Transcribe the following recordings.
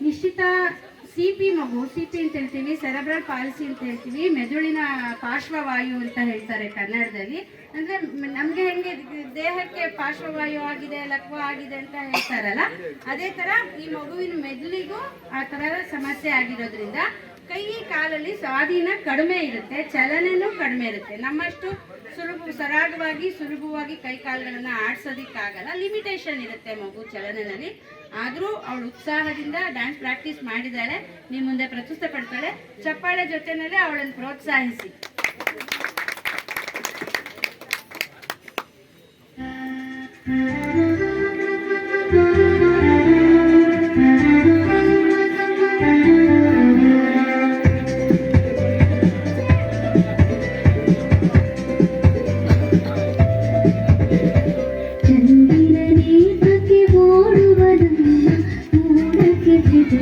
ನಿಶ್ಚಿತ C P ಮಗು C P ಅಂತ ಹೇಳ್ತೀವಿ ಸೆರೆಬ್ರಲ್ ಪಾಲಿಸಿ ಅಂತ ಹೇಳ್ತೀವಿ, ಮೆದುಳಿನ ಪಾರ್ಶ್ವವಾಯು ಅಂತ ಹೇಳ್ತಾರೆ ಕನ್ನಡದಲ್ಲಿ. ಅಂದ್ರೆ ನಮ್ಗೆ ಹೆಂಗೆ ದೇಹಕ್ಕೆ ಪಾರ್ಶ್ವವಾಯು ಆಗಿದೆ, ಲಕ್ವ ಆಗಿದೆ ಅಂತ ಹೇಳ್ತಾರಲ್ಲ, ಅದೇ ತರ ಈ ಮಗುವಿನ ಮೆದುಳಿಗೂ ಆ ತರ ಸಮಸ್ಯೆ ಆಗಿರೋದ್ರಿಂದ ಕೈ ಕಾಲಲ್ಲಿ ಸ್ವಾಧೀನ ಕಡಿಮೆ ಇರುತ್ತೆ, ಚಲನೆನೂ ಕಡಿಮೆ ಇರುತ್ತೆ. ನಮ್ಮಷ್ಟು ಸುಲಭ ಸರಾಗವಾಗಿ ಸುಲಭವಾಗಿ ಕೈ ಕಾಲುಗಳನ್ನ ಆಡ್ಸೋದಿಕ್ಕಾಗಲ್ಲ. ಲಿಮಿಟೇಷನ್ ಇರುತ್ತೆ ಮಗು ಚಲನದಲ್ಲಿ. ಆದರೂ ಅವಳು ಉತ್ಸಾಹದಿಂದ ಡ್ಯಾನ್ಸ್ ಪ್ರಾಕ್ಟೀಸ್ ಮಾಡಿದ್ದಾಳೆ ನಿಮ್ಮ ಮುಂದೆ ಪ್ರಸ್ತುತ ಪಡ್ತಾಳೆ. ಚಪ್ಪಾಳೆ ಜೊತೆನಲ್ಲೇ ಅವಳನ್ನು ಪ್ರೋತ್ಸಾಹಿಸಿ ಿ.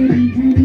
Thank you.